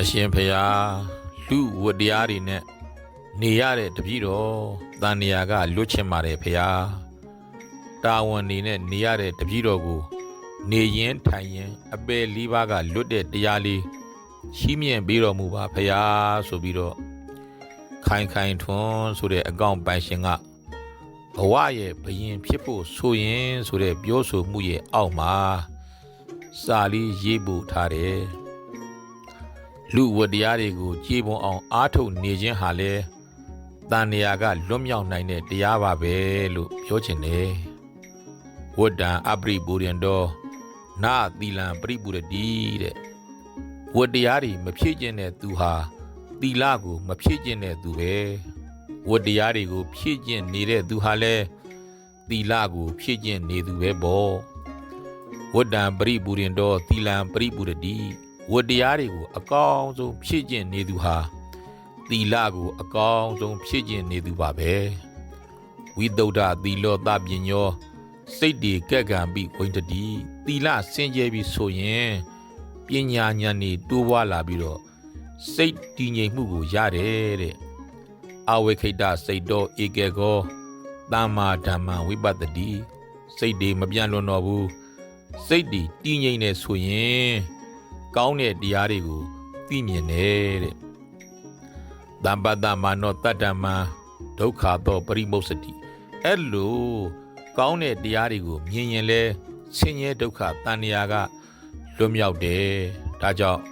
အရှင်ဖရာလူဝတ္တရားတွေနဲ့နေရတဲ့တပည့်တော်တန်နေရာကလွတ်ချင်ပါတယ်ဖရာတာဝန်နေနဲ့နေရတဲ့တပည့်တော်ကို နေရင်ထိုင်ရင်အပယ်လေးပါးကလွတ်တဲ့တရားလေးရှိမြင်ပြီးတော်မူပါဖရာဆိုပြီးတော့ခိုင်ခိုင်ထွန်းဆိုတဲ့အကောင့်ပိုင်ရှင်ကဘဝရဲ့ဘယင်ဖြစ်ဖို့ဆိုရင်ဆိုတဲ့ပြောဆိုမှုရဲ့အောက်မှာစာလေးရေးပို့ထားတယ် လူဝတ္တရားတွေကိုကြည်ပွန်အောင် အားထုတ်နေခြင်းဟာလဲတန်နေရာကလွတ်မြောက်နိုင်တဲ့တရားပါပဲလို့ပြောချင်တယ်ဝတ္တံအပရိပူရင်တော်နာသီလံပရိပူရတိတဲ့ဝတ္တရားတွေမဖြည့်ကျင့်တဲ့သူဟာသီလကိုမဖြည့်ကျင့်တဲ့သူပဲဝတ္တရားတွေကိုဖြည့်ကျင့်နေတဲ့သူဟာလဲသီလကိုဖြည့်ကျင့်နေသူပဲပေါ့ဝတ္တံပရိပူရင်တော်သီလံပရိပူရတိ ဝတ္တရားတွေကိုအကောင်းဆုံးဖြည့်ကျင့်နေသူဟာသီလကိုအကောင်းဆုံးဖြည့်ကျင့်နေသူပါပဲဝိသုဒ္ဓသီလောတပညောစိတ်တွေကက်ကံပြီးဝိတ္တတိသီလစင်ကြယ်ပြီးဆိုရင်ပညာဉာဏ်တွေတိုးပွားလာပြီးတော့စိတ်တည်ငြိမ်မှုကိုရတယ်တဲ့အဝိခိတစိတ်တော်ဧကေကောသမ္မာဓမ္မဝိပတ္တိစိတ်တွေမပြန့်လွန်တော့ဘူးစိတ်တွေတည်ငြိမ်နေဆိုရင် ကောင်းတဲ့တရားတွေကိုသိမြင်တယ်တဲ့။တမ္ပတ္တမာနောတတ္တမံဒုက္ခသောပရိမုစတိအဲ့လိုကောင်းတဲ့တရားတွေကိုမြင်ရင်လဲဆင်းရဲဒုက္ခတန်ရာကလွတ်မြောက်တယ်။ဒါကြောင့်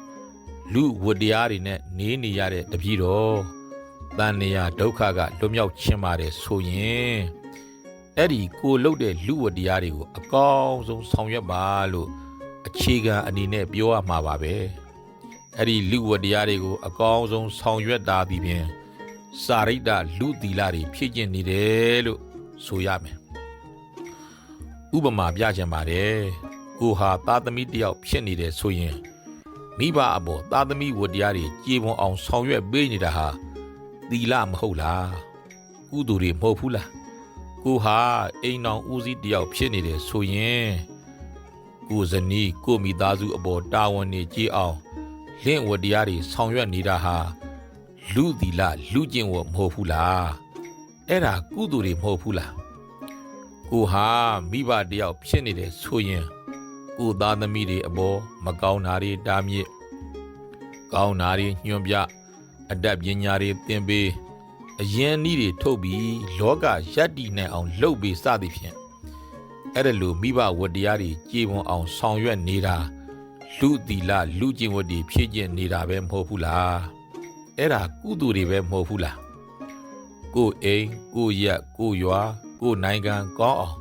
လူဝတ္တရားတွေနဲ့နေနေရတဲ့တပည့်တော်တန်ရာဒုက္ခကလွတ်မြောက်ခြင်းပါတယ်ဆိုရင်အဲ့ဒီကိုလုတ်တဲ့လူဝတ္တရားတွေကိုအကောင်းဆုံးဆောင်ရွက်ပါလို့ အခြေခံအနေနဲ့ပြောရမှာပါပဲအဲ့ဒီလူဝတ္တရားတွေကိုအကောင်းဆုံးဆောင်ရွက်တာဒီဖြင့်စာရိတ္တလူသီလတွေဖြည့်ကျင့်နေတယ်လို့ဆိုရမယ်ဥပမာပြချင်ပါတယ်ကိုဟာသားသမီးတယောက်ဖြစ်နေတယ်ဆိုရင်မိဘအပေါ်သားသမီးဝတ္တရားတွေကြေပွန်အောင်ဆောင်ရွက်ပေးနေတာဟာသီလမဟုတ်လားကုသိုလ်တွေမဟုတ်ဘူးလားကိုဟာအိမ်တော်ဦးစီးတယောက်ဖြစ်နေတယ်ဆိုရင် ကိုဇနီးကိုမိသားစုအပေါ်တာဝန်နေကြည်အောင်လင့်ဝတ္တရားတွေဆောင်ရွက်နေတာဟာလူသီလလူကျင့်ဝတ်မဟုတ်ဘူးလားအဲ့ဒါကုသိုလ်တွေမဟုတ်ဘူးလားကိုဟာမိဘတယောက်ဖြစ်နေတယ်ဆိုရင်ကိုသားသမီးတွေအပေါ်မကောင်းတာတွေတားမြစ်ကောင်းတာတွေညွှန်ပြအတတ်ပညာတွေသင်ပေးအရင်နည်းတွေထုတ်ပြီးလောကရပ်တည်နိုင်အောင်လုပ်ပေးစသည်ဖြင့် အဲ့ဒါလိုမိဘဝတ္တရားတွေကြေပွန်အောင်ဆောင်ရွက်နေတာလူသီလလူကျင့်ဝတ်တွေဖြည့်ကျင့်နေတာပဲမဟုတ်ဘူးလားအဲ့ဒါကုသိုလ်တွေပဲမဟုတ်ဘူးလားကိုယ်အိမ်ကိုယ်ရက်ကိုယ်ရွာကိုယ်နိုင်ငံကောင်းအောင်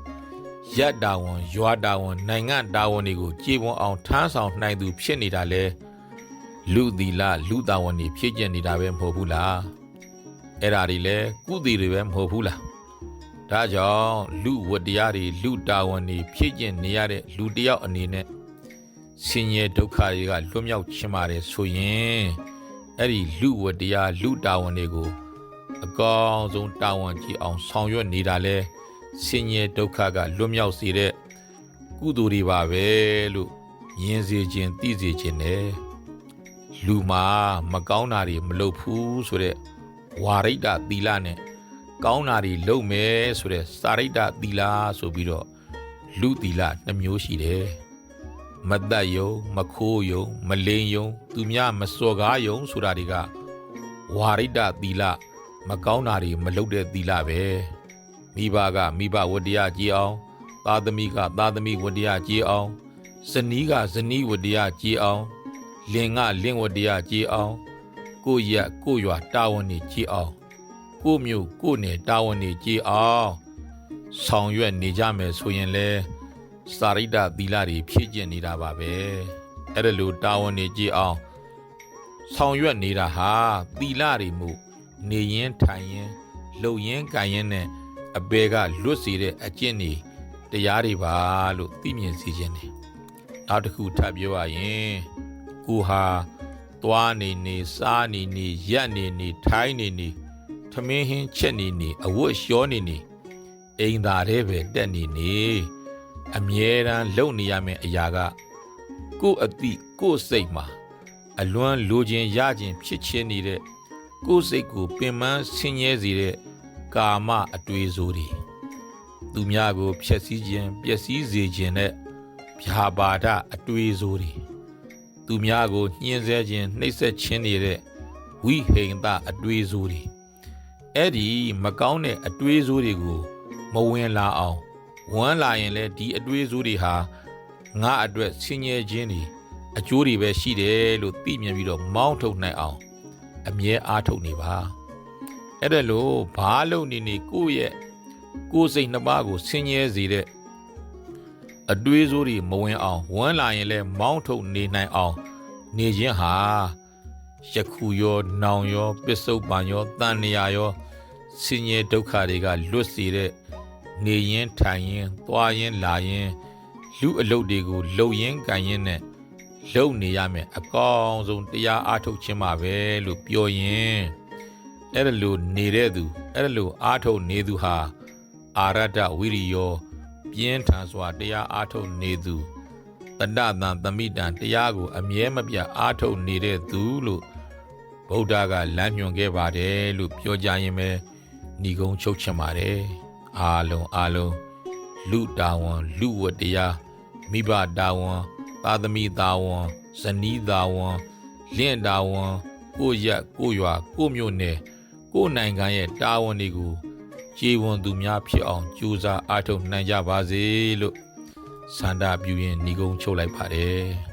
ရက်တာဝန်ရွာတာဝန်နိုင်ငံတာဝန်တွေကိုကြေပွန်အောင်ထမ်းဆောင်နိုင်သူဖြစ်နေတာလေလူသီလလူတာဝန်တွေဖြည့်ကျင့်နေတာပဲမဟုတ်ဘူးလားအဲ့ဒါတွေလည်းကုသိုလ်တွေပဲမဟုတ်ဘူးလား ဒါကြောင့်လူဝတ္တရားတွေလူတာဝန်တွေဖြည့်ကျင့်နေရတဲ့လူတစ်ယောက်အနေနဲ့ဆင်းရဲဒုက္ခတွေကလွတ်မြောက်ခြင်းပါတယ်ဆိုရင်အဲ့ဒီလူဝတ္တရားလူတာဝန်တွေကိုအကောင်းဆုံးတာဝန်ကြီးအောင်ဆောင်ရွက်နေတာလဲဆင်းရဲဒုက္ခကလွတ်မြောက်စေတဲ့ကုသိုလ်တွေပါပဲလို့မြင်စေခြင်းသိစေခြင်းနဲ့လူမှာမကောင်းတာတွေမလုပ်ဘူးဆိုတဲ့ဝါရိတ္တသီလနဲ့ ကောင်းတာတွေလုပ်မယ်ဆိုတဲ့စာရိတ္တသီလဆိုပြီးတော့လူသီလနှမျိုးရှိတယ်မတတ်ယုံမခိုးယုံမလိန်ယုံသူများမစော်ကားယုံဆိုတာတွေကဝါရိတ္တသီလမကောင်းတာတွေမလုပ်တဲ့သီလပဲမိဘကမိဘဝတ္တရားကြည်အောင်သားသမီးကသားသမီးဝတ္တရားကြည်အောင်ဇနီးကဇနီးဝတ္တရားကြည်အောင်လင်ကလင်ဝတ္တရားကြည်အောင်ကိုယ့်ရက်ကိုယ့်ရွာတာဝန်တွေကြည်အောင် ကိုမျိုးကိုနယ်တာဝန်နေကြည်အောင်ဆောင်ရွက်နေကြမယ်ဆိုရင်လဲစာရိတ္တသီလတွေဖြည့်ကျင့်နေတာပါပဲအဲ့ဒါလိုတာဝန်နေကြည်အောင်ဆောင်ရွက်နေတာဟာသီလတွေမှုနေရင်ထိုင်ရင်လှုပ်ရင်ကန်ရင်နဲ့အပေကလွတ်စေတဲ့အကျင့်တွေတရားတွေပါလို့သိမြင်စေခြင်းတယ်နောက်တစ်ခုထပ်ပြောရရင်ကိုဟာသွားနေနေစားနေနေရက်နေနေထိုင်းနေနေ ထမင်းဟင်းချက်နေနေအဝတ်လျှောနေနေအိမ်သာတဲ့ပဲတက်နေနေအမြဲတမ်းလုံနေရမယ့်အရာကကိုယ့်အတိကိုယ့်စိတ်မှာအလွမ်းလိုခြင်းရခြင်းဖြစ်ချင်းနေတဲ့ကိုယ်စိတ်ကိုပင်ပန်းဆင်းရဲစေတဲ့ကာမအတွေ့အကြုံတွေသူများကိုဖျက်ဆီးခြင်းပျက်စီးစေခြင်းနဲ့ဗျာပါဒအတွေ့အကြုံတွေသူများကိုညှင်းဆဲခြင်းနှိပ်စက်ခြင်းနေတဲ့ဝိဟိန္ဒအတွေ့အကြုံတွေ အဲ့ဒီမကောင်းတဲ့အတွေ့အကြုံတွေကိုမဝင်လာအောင်ဝမ်းလာရင်လည်းဒီအတွေ့အကြုံတွေဟာငါအတွက်ဆင်းရဲခြင်းတွေအကျိုးတွေပဲရှိတယ်လို့သိမြင်ပြီးတော့မောင်းထုတ်နိုင်အောင် အမြဲအားထုတ်နေပါအဲ့ဒါလို့ဘာလို့နေနေကိုယ့်ရဲ့ကိုယ်စိတ်နှစ်ပါးကိုဆင်းရဲစေတဲ့အတွေးစိုးတွေမဝင်အောင်ဝမ်းလာရင်လည်းမောင်းထုတ်နေနိုင်အောင်နေခြင်းဟာယခုရော နောင်ရောပစ္စုပန်ရောတန်နေရာရော ဆင်းရဲဒုက္ခတွေကလွတ်စေတဲ့နေရင်ထိုင်ရင်သွားရင်လာရင်လူအလုပ်တွေကိုလှုပ်ရင်းကန်ရင်းနဲ့လုံနေရမယ်အကောင်းဆုံးတရားအားထုတ်ခြင်းပါပဲလို့ပြောရင်အဲ့ဒါလို့နေတဲ့သူအဲ့ဒါလို့အားထုတ်နေသူဟာအာရတဝိရိယောပြင်းထန်စွာတရားအားထုတ်နေသူတတ္တတံသမိတံတရားကို အမြဲမပြတ်အားထုတ်နေတဲ့သူလို့ဗုဒ္ဓကလမ်းညွှန်ခဲ့ပါတယ်လို့ပြောကြရင်ပဲ ဏီကုံချုပ်ချင်ပါတယ်အားလုံးအားလုံးလူတာဝန်လူဝတ္တရားမိဘတာဝန်သာသမီတာဝန်ဇနီးတာဝန်လင့်တာဝန်ကိုယ့်ရက်ကိုယ့်ရွာကိုယ့်မြို့နယ်ကိုယ့်နိုင်ငံရဲ့တာဝန်တွေကိုခြေဝန်သူများဖြစ်အောင်ကြိုးစားအားထုတ်နိုင်ကြပါစေလို့ဆန္ဒပြုရင်းညီကုန်းချုပ်လိုက်ပါတယ်